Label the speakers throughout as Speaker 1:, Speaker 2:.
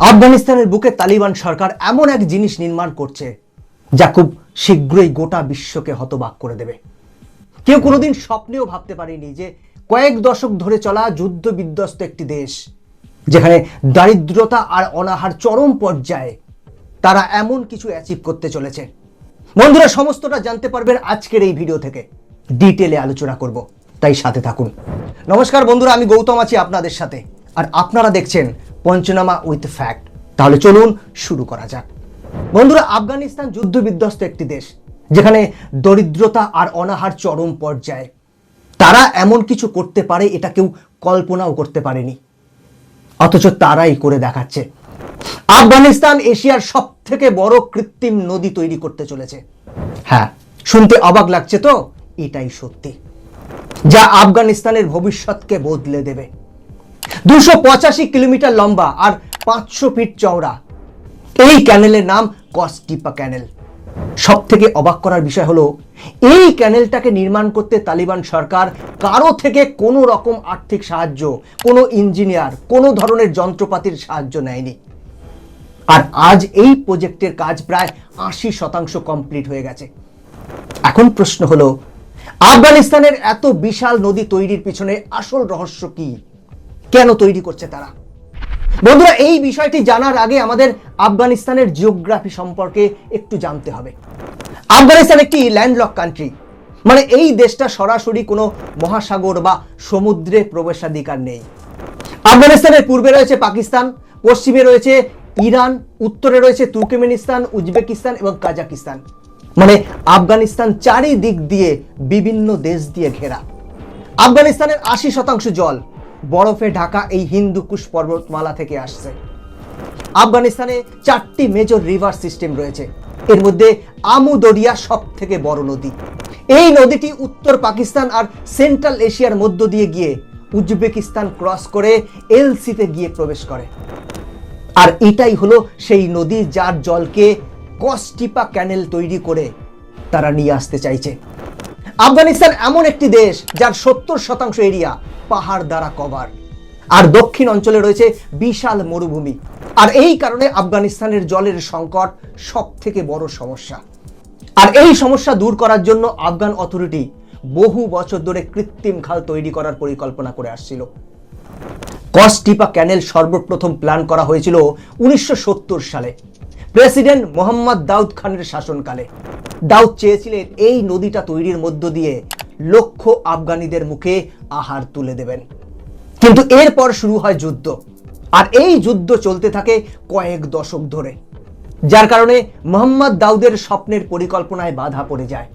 Speaker 1: আফগানিস্তানের বুকে তালিবান সরকার এমন এক জিনিস নির্মাণ করছে, যা খুব শীঘ্রই গোটা বিশ্বকে হতবাক করে দেবে। কেউ কোনোদিন স্বপ্নেও ভাবতে পারেনি যে কয়েক দশক ধরে চলা যুদ্ধ বিধ্বস্ত একটি দেশ, যেখানে দারিদ্রতা আর অনাহার চরম পর্যায়ে তারা এমন কিছু অ্যাচিভ করতে চলেছে। বন্ধুরা, সমস্তটা জানতে পারবেন আজকের এই ভিডিও থেকে। ডিটেলে আলোচনা করব। তাই সাথে থাকুন। নমস্কার বন্ধুরা, আমি গৌতম আছি আপনাদের সাথে। আর আপনারা দেখছেন পঞ্চনামা উইথ ফ্যাক্ট। তাহলে চলুন শুরু করা যাক। বন্ধুরা, আফগানিস্তান যুদ্ধ বিধ্বস্ত একটি দেশ, যেখানে দরিদ্রতা আর অনাহার চরম পর্যায়ে। তারা এমন কিছু করতে পারে, এটা কেউ কল্পনাও করতে পারেনি। অথচ তারাই করে দেখাচ্ছে। আফগানিস্তান এশিয়ার সব থেকে বড় কৃত্রিম নদী তৈরি করতে চলেছে। হ্যাঁ শুনতে অবাক লাগছে তো? এটাই সত্যি। যা আফগানিস্তানের ভবিষ্যৎকে বদলে দেবে। দুশো পঁচাশি কিলোমিটার লম্বা আর পাঁচশো ফিট চওড়া। এই ক্যানেলের নাম কস্টিপা ক্যানেল। সব থেকে অবাক করার বিষয় হলো, এই ক্যানেলটাকে নির্মাণ করতে তালিবান সরকার কারও থেকে কোনো রকম আর্থিক সাহায্য, কোনো ইঞ্জিনিয়ার, কোনো ধরনের যন্ত্রপাতির সাহায্য নেয়নি। আর আজ এই প্রজেক্টের কাজ প্রায় আশি শতাংশ কমপ্লিট হয়ে গেছে। এখন প্রশ্ন হলো, আফগানিস্তানের এত বিশাল নদী তৈরির পিছনে আসল রহস্য কি? কেন তৈরি করছে তারা? বন্ধুরা, এই বিষয়টি জানার আগে আমাদের আফগানিস্তানের জিওগ্রাফি সম্পর্কে একটু জানতে হবে। আফগানিস্তান একটি ল্যান্ডলক কান্ট্রি মানে এই দেশটা সরাসরি কোনো মহাসাগর বা সমুদ্রে প্রবেশাধিকার নেই। আফগানিস্তানের পূর্বে রয়েছে পাকিস্তান, পশ্চিমে রয়েছে ইরান, উত্তরে রয়েছে তুর্কমেনিস্তান, উজবেকিস্তান এবং কাজাকিস্তান। মানে আফগানিস্তান চারিদিক দিয়ে বিভিন্ন দেশ দিয়ে ঘেরা। আফগানিস্তানের আশি শতাংশ জল বরফে ঢাকা এই হিন্দুকুশ পর্বতমালা থেকে আসছে। আফগানিস্তানে চারটি মেজর রিভার সিস্টেম রয়েছে। এর মধ্যে আমু দরিয়া সব থেকে বড় নদী। এই নদীটি উত্তর পাকিস্তান আর সেন্ট্রাল এশিয়ার মধ্য দিয়ে গিয়ে উজবেকিস্তান ক্রস করে এলসিতে গিয়ে প্রবেশ করে। আর এটাই হলো সেই নদী যার জলকে কস্টিপা ক্যানেল তৈরি করে তারা নিয়ে আসতে চাইছে। আফগানিস্তান এমন একটি দেশ যার সত্তর শতাংশ এরিয়া পাহাড় দ্বারা কভার আর দক্ষিণ অঞ্চলে রয়েছে বিশাল মরুভূমি। আর এই কারণে আফগানিস্তানের জলের সংকট সব থেকে বড় সমস্যা। আর এই সমস্যা দূর করার জন্য আফগান অথরিটি বহু বছর ধরে কৃত্রিম খাল তৈরি করার পরিকল্পনা করে আসছিল। কস্টিপা ক্যানেল সর্বপ্রথম প্ল্যান করা হয়েছিল উনিশশো সত্তর সালে। প্রেসিডেন্ট মোহাম্মদ দাউদ খানের শাসনকালে। দাউদ চেয়েছিলেন এই নদীটা তৈরির মধ্য দিয়ে লক্ষ আফগানিদের মুখে আহার তুলে দেবেন। কিন্তু এরপর শুরু হয় যুদ্ধ। আর এই যুদ্ধ চলতে থাকে কয়েক দশক ধরে, যার কারণে মোহাম্মদ দাউদের স্বপ্নের পরিকল্পনায় বাধা পড়ে যায়।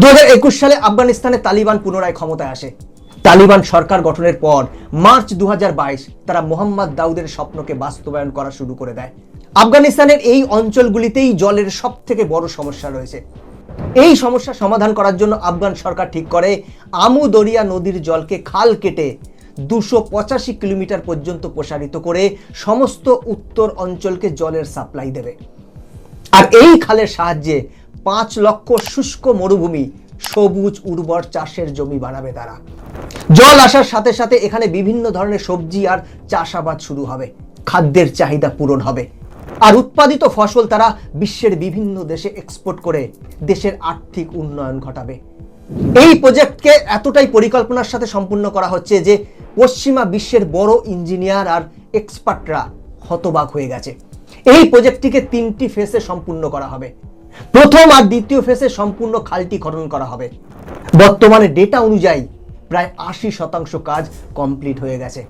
Speaker 1: দু হাজার একুশ সালে আফগানিস্তানে তালিবান পুনরায় ক্ষমতায় আসে। তালিবান সরকার গঠনের পর মার্চ দু হাজার বাইশ তারা মোহাম্মদ দাউদের স্বপ্নকে বাস্তবায়ন করা শুরু করে দেয়। আফগানিস্তানের এই অঞ্চলগুলিতেই জলের সব থেকে বড় সমস্যা রয়েছে। এই সমস্যা সমাধান করার জন্য আফগান সরকার ঠিক করে আমু দরিয়া নদীর জলকে খাল কেটে দুশো পঁচাশি কিলোমিটার পর্যন্ত প্রসারিত করে সমস্ত উত্তর অঞ্চলকে জলের সাপ্লাই দেবে। আর এই খালের সাহায্যে পাঁচ লক্ষ শুষ্ক মরুভূমি, সবুজ উর্বর চাষের জমি বানাবে তারা। জল আসার সাথে সাথে এখানে বিভিন্ন ধরনের সবজি আর চাষাবাদ শুরু হবে। খাদ্যের চাহিদা পূরণ হবে। আর উৎপাদিত ফসল তারা বিশ্বের বিভিন্ন দেশে এক্সপোর্ট করে, দেশের আর্থিক উন্নয়ন ঘটাবে। এই প্রজেক্টকে এতটাই পরিকল্পনার সাথে সম্পূর্ণ করা হচ্ছে যে, পশ্চিমা বিশ্বের বড় ইঞ্জিনিয়ার আর এক্সপার্টরা হতবাক হয়ে গেছে। এই প্রজেক্টটিকে তিনটি ফেসে সম্পূর্ণ করা হবে। প্রথম আর দ্বিতীয় ফেসে সম্পূর্ণ খালটি খনন করা হবে। বর্তমানে ডেটা অনুযায়ী প্রায় আশি শতাংশ কাজ কমপ্লিট হয়ে গেছে।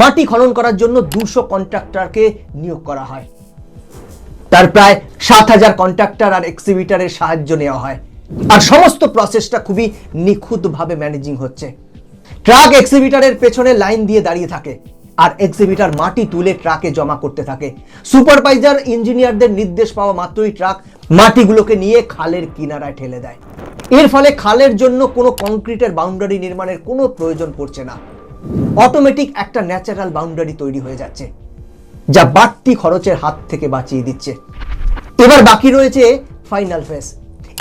Speaker 1: মাটি খনন করার জন্য দুশো কন্ট্রাক্টরকে নিয়োগ করা হয়। তার প্রায় সাত হাজার কন্ট্রাক্টর আর এক্সিবিটারের সাহায্য নেওয়া হয়। আর সমস্ত প্রসেসটা খুবই নিখুঁতভাবে ম্যানেজিং হচ্ছে। ট্রাক এক্সিবিটারের পেছনে লাইন দিয়ে দাঁড়িয়ে থাকে আর এক্সিবিটার মাটি তুলে ট্রাকে জমা করতে থাকে। সুপারভাইজার ইঞ্জিনিয়ারদের নির্দেশ পাওয়া মাত্রই ট্রাক মাটিগুলোকে নিয়ে খালের কিনারায় ঠেলে দেয়। এর ফলে খালের জন্য কোনো কংক্রিটের বাউন্ডারি নির্মাণের কোনো প্রয়োজন পড়ছে না। অটোমেটিক একটা ন্যাচারাল বাউন্ডারি তৈরি হয়ে যাচ্ছে। যা বাড়তি খরচের হাত থেকে বাঁচিয়ে দিচ্ছে। এবার বাকি রয়েছে ফাইনাল ফেজ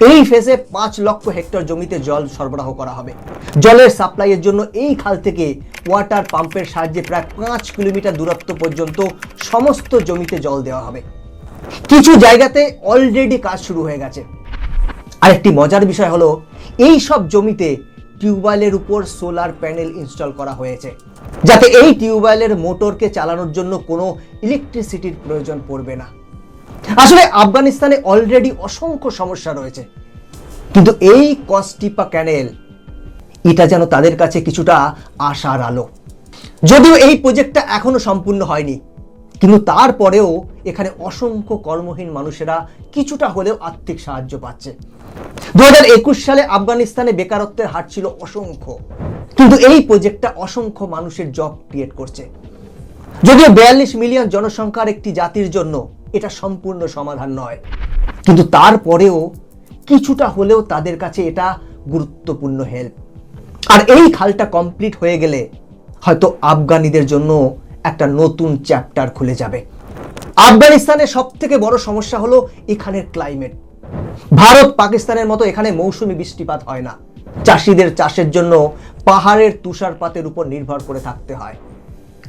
Speaker 1: এই ফেজে পাঁচ লক্ষ হেক্টর জমিতে জল সরবরাহ করা হবে। জলের সাপ্লাইয়ের জন্য এই খাল থেকে ওয়াটার পাম্পের সাহায্যে প্রায় পাঁচ কিলোমিটার দূরত্ব পর্যন্ত সমস্ত জমিতে জল দেওয়া হবে। কিছু জায়গাতে অলরেডি কাজ শুরু হয়ে গেছে। আর একটি মজার বিষয় হলো, এই সব জমিতে টিউবওয়েলের উপর সোলার প্যানেল ইনস্টল করা হয়েছে, যাতে এই টিউবওয়েলের মোটরকে চালানোর জন্য কোনো ইলেকট্রিসিটির প্রয়োজন পড়বে না। আসলে আফগানিস্তানে অলরেডি অসংখ্য সমস্যা রয়েছে, কিন্তু এই কস্টিপা ক্যানেল, এটা যেন তাদের কাছে কিছুটা আশার আলো। যদিও এই প্রজেক্টটা এখনও সম্পূর্ণ হয়নি কিন্তু তারপরেও এখানে অসংখ্য কর্মহীন মানুষেরা কিছুটা হলেও আর্থিক সাহায্য পাচ্ছে। দু হাজার একুশ সালে আফগানিস্তানে বেকারত্বের হার ছিল অসংখ্য। কিন্তু এই প্রজেক্টটা অসংখ্য মানুষের জব ক্রিয়েট করছে। যদিও বিয়াল্লিশ মিলিয়ন জনসংখ্যার একটি জাতির জন্য এটা সম্পূর্ণ সমাধান নয়। কিন্তু তারপরেও কিছুটা হলেও তাদের কাছে এটা গুরুত্বপূর্ণ হেল্প আর এই খালটা কমপ্লিট হয়ে গেলে হয়তো আফগানিদের জন্য একটা নতুন চ্যাপ্টার খুলে যাবে। আফগানিস্তানের সব থেকে বড় সমস্যা হলো এখানের ক্লাইমেট। ভারত পাকিস্তানের মতো এখানে মৌসুমি বৃষ্টিপাত হয় না। চাষিদের চাষের জন্য পাহাড়ের তুষারপাতের উপর নির্ভর করে থাকতে হয়।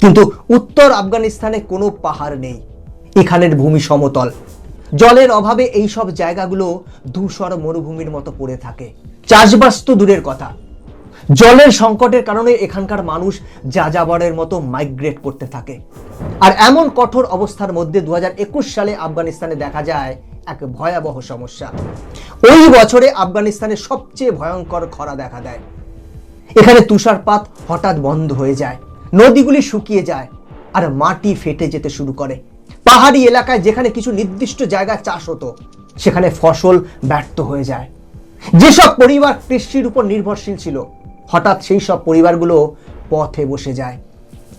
Speaker 1: কিন্তু উত্তর আফগানিস্তানে কোনো পাহাড় নেই। এখানের ভূমি সমতল। জলের অভাবে এই সব জায়গাগুলো ধূসর মরুভূমির মতো পড়ে থাকে। চাষবাস তো দূরের কথা। জলের সংকটের কারণে এখানকার মানুষ যাযাবরের মতো মাইগ্রেট করতে থাকে। আর এমন কঠোর অবস্থার মধ্যে দু হাজার একুশ সালে আফগানিস্তানে দেখা যায় এক ভয়াবহ সমস্যা। ওই বছরে আফগানিস্তানে সবচেয়ে ভয়ঙ্কর খরা দেখা দেয়। এখানে তুষারপাত হঠাৎ বন্ধ হয়ে যায়, নদীগুলি শুকিয়ে যায় আর মাটি ফেটে যেতে শুরু করে। পাহাড়ি এলাকায় যেখানে কিছু নির্দিষ্ট জায়গায় চাষ হতো, সেখানে ফসল ব্যর্থ হয়ে যায়। যেসব পরিবার কৃষির উপর নির্ভরশীল ছিল হঠাৎ সেই সব পরিবারগুলো পথে বসে যায়।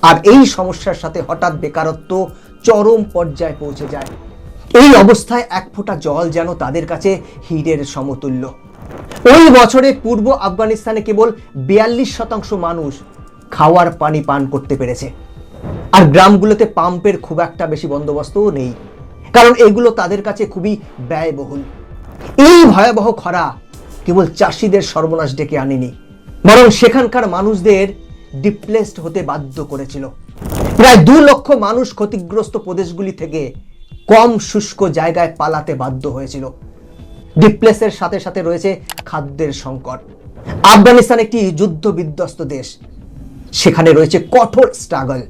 Speaker 1: আর এই সমস্যার সাথে হঠাৎ বেকারত্ব চরম পর্যায়ে পৌঁছে যায়। এই অবস্থায় এক ফোঁটা জল যেন তাদের কাছে হীরের সমতুল্য। ওই বছরে পূর্ব আফগানিস্তানে কেবল বিয়াল্লিশ শতাংশ মানুষ খাওয়ার পানি পান করতে পেরেছে। আর গ্রামগুলোতে পাম্পের খুব একটা বেশি বন্দোবস্তও নেই। কারণ এগুলো তাদের কাছে খুবই ব্যয়বহুল। এই ভয়াবহ খরা কেবল চাষিদের সর্বনাশ ডেকে আনেনি। বরং সেখানকার মানুষদের ডিপ্লেসড হতে বাধ্য করেছিল। প্রায় দু লক্ষ মানুষ ক্ষতিগ্রস্ত প্রদেশগুলি থেকে কম শুষ্ক জায়গায় পালাতে বাধ্য হয়েছিল। ডিপ্লেসের সাথে সাথে রয়েছে খাদ্যের সংকট। আফগানিস্তান একটি যুদ্ধ বিধ্বস্ত দেশ। সেখানে রয়েছে কঠোর স্ট্রাগল।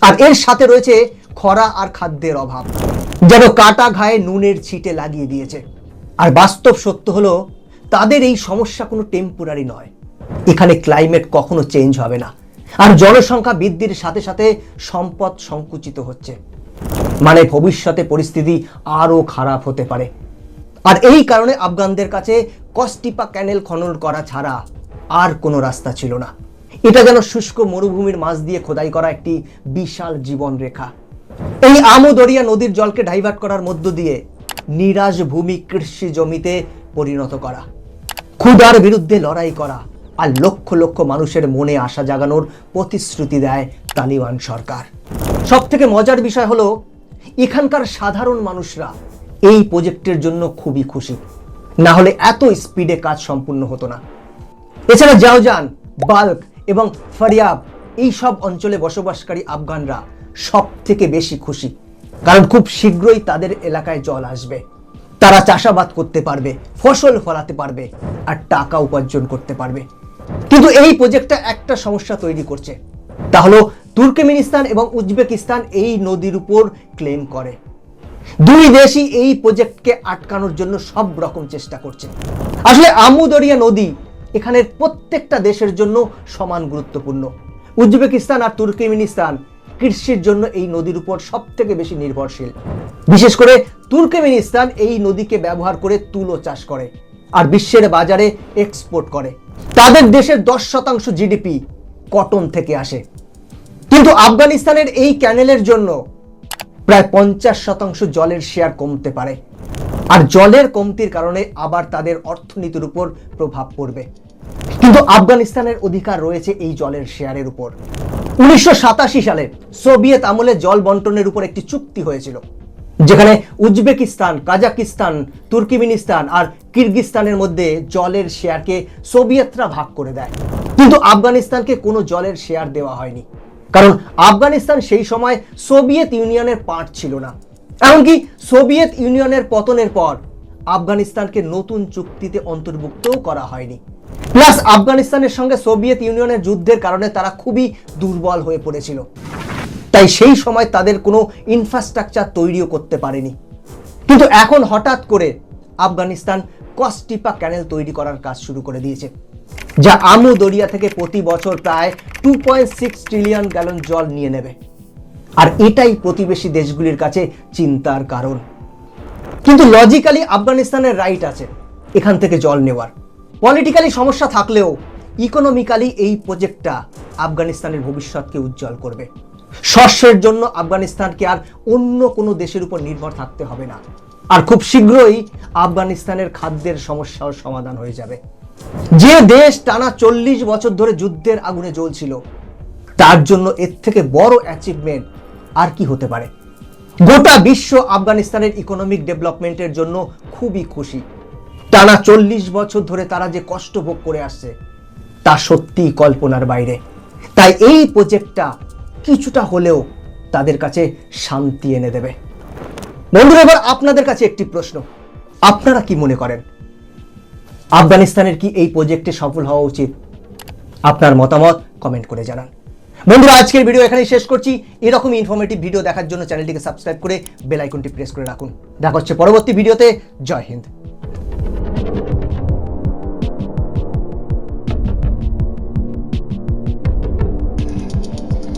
Speaker 1: আর এর সাথে রয়েছে খরা আর খাদ্যের অভাব, যেন কাটা ঘায়ে নুনের ছিটে লাগিয়ে দিয়েছে। আর বাস্তব সত্য হলো, তাদের এই সমস্যা কোনো টেম্পোরারি নয়। এখানে ক্লাইমেট কখনো চেঞ্জ হবে না। আর জনসংখ্যা বৃদ্ধির সাথে সাথে সম্পদ সংকুচিত হচ্ছে। মানে ভবিষ্যতে পরিস্থিতি আরও খারাপ হতে পারে। আর এই কারণে আফগানদের কাছে কস্টিপা ক্যানেল খনন করা ছাড়া আর কোনো রাস্তা ছিল না। এটা যেন শুষ্ক মরুভূমির মাঝ দিয়ে খোদাই করা একটি বিশাল জীবন রেখা। এই আমোদরিয়া নদীর জলকে ডাইভার্ট করার মধ্য দিয়ে নিরাশ ভূমি কৃষি জমিতে পরিণত করা। ক্ষুদার বিরুদ্ধে লড়াই করা। আর লক্ষ লক্ষ মানুষের মনে আশা জাগানোর প্রতিশ্রুতি দেয় তালিবান সরকার। সব থেকে মজার বিষয় হলো, এখানকার সাধারণ মানুষরা এই প্রজেক্টের জন্য খুবই খুশি। না হলে এত স্পিডে কাজ সম্পূর্ণ হতো না। এছাড়া জাওজান বাল্ক এবং ফারিয়াব এই সব অঞ্চলে বসবাসকারী আফগানরা সব থেকে বেশি খুশি। কারণ খুব শীঘ্রই তাদের এলাকায় জল আসবে। তারা চাষাবাদ করতে পারবে, ফসল ফলাতে পারবে আর টাকা উপার্জন করতে পারবে। কিন্তু এই প্রজেক্টটা একটা সমস্যা তৈরি করছে। তা হলো, তুর্কমেনিস্তান এবং উজবেকিস্তান এই নদীর উপর ক্লেম করে। দুই দেশই এই প্রজেক্টকে আটকানোর জন্য সব রকম চেষ্টা করছে। আসলে আমুদরিয়া নদী এখানের প্রত্যেকটা দেশের জন্য সমান গুরুত্বপূর্ণ। উজবেকিস্তান আর তুর্কমেনিস্তান কৃষির জন্য এই নদীর উপর সব থেকে বেশি নির্ভরশীল। বিশেষ করে তুর্কমেনিস্তান এই নদীকে ব্যবহার করে তুলো চাষ করে আর বিশ্বের বাজারে এক্সপোর্ট করে। তাদের দেশের দশ শতাংশ জিডিপি কটন থেকে আসে। কিন্তু আফগানিস্তানের এই ক্যানেলের জন্য প্রায় পঞ্চাশ শতাংশ জলের শেয়ার কমতে পারে। আর জলের কমতির কারণে আবার তাদের অর্থনীতির উপর প্রভাব পড়বে। কিন্তু আফগানিস্তানের অধিকার রয়েছে এই জলের শেয়ারের উপর। উনিশশো সাতাশি সালে সোভিয়েত আমলে জল বন্টনের উপর একটি চুক্তি হয়েছিল। যেখানে উজবেকিস্তান, কাজাকিস্তান, তুর্কিমিনিস্তান আর কিরগিস্তানের মধ্যে জলের শেয়ারকে সোভিয়েতরা ভাগ করে দেয়। কিন্তু আফগানিস্তানকে কোনো জলের শেয়ার দেওয়া হয়নি। কারণ আফগানিস্তান সেই সময় সোভিয়েত ইউনিয়নের পার্ট ছিল না। এমনকি সোভিয়েত ইউনিয়নের পতনের পর আফগানিস্তানকে নতুন চুক্তিতে অন্তর্ভুক্তও করা হয়নি। প্লাস আফগানিস্তানের সঙ্গে সোভিয়েত ইউনিয়নের যুদ্ধের কারণে তারা খুবই দুর্বল হয়ে পড়েছিল। তাই সেই সময় তাদের কোনো ইনফ্রাস্ট্রাকচার তৈরিও করতে পারেনি। কিন্তু এখন হঠাৎ করে আফগানিস্তান কস্টিপা ক্যানেল তৈরি করার কাজ শুরু করে দিয়েছে, যা আমু দরিয়া থেকে প্রতি বছর প্রায় two point six trillion gallon জল নিয়ে নেবে। আর এটাই প্রতিবেশী দেশগুলির কাছে চিন্তার কারণ। কিন্তু লজিক্যালি আফগানিস্তানের রাইট আছে এখান থেকে জল নেওয়ার। পলিটিক্যালি সমস্যা থাকলেও ইকোনমিক্যালি এই প্রজেক্টটা আফগানিস্তানের ভবিষ্যৎকে উজ্জ্বল করবে। শস্যের জন্য আফগানিস্তানকে আর অন্য কোনো দেশের উপর নির্ভর থাকতে হবে না। আর খুব শীঘ্রই আফগানিস্তানের খাদ্যের সমস্যাও সমাধান হয়ে যাবে। যে দেশ টানা চল্লিশ বছর ধরে যুদ্ধের আগুনে জ্বলছিল, তার জন্য এর থেকে বড় অ্যাচিভমেন্ট আর কি হতে পারে? গোটা বিশ্ব আফগানিস্তানের ইকোনমিক ডেভেলপমেন্টের জন্য খুবই খুশি। টানা চল্লিশ বছর ধরে তারা যে কষ্ট ভোগ করে আসছে, তা সত্যিই কল্পনার বাইরে। তাই এই প্রজেক্টটা কিছুটা হলেও তাদের কাছে শান্তি এনে দেবে। বন্ধুরা, এবার আপনাদের কাছে একটি প্রশ্ন। আপনারা কি মনে করেন? আফগানিস্তানের কি এই প্রজেক্টে সফল হওয়া উচিত? আপনার মতামত কমেন্ট করে জানান। বন্ধুরা, আজকের ভিডিও এখানেই শেষ করছি। এরকম ইনফরমেটিভ ভিডিও দেখার জন্য চ্যানেলটিকে সাবস্ক্রাইব করে বেল আইকনটি প্রেস করে রাখুন। দেখা হচ্ছে পরবর্তী ভিডিওতে জয় হিন্দ।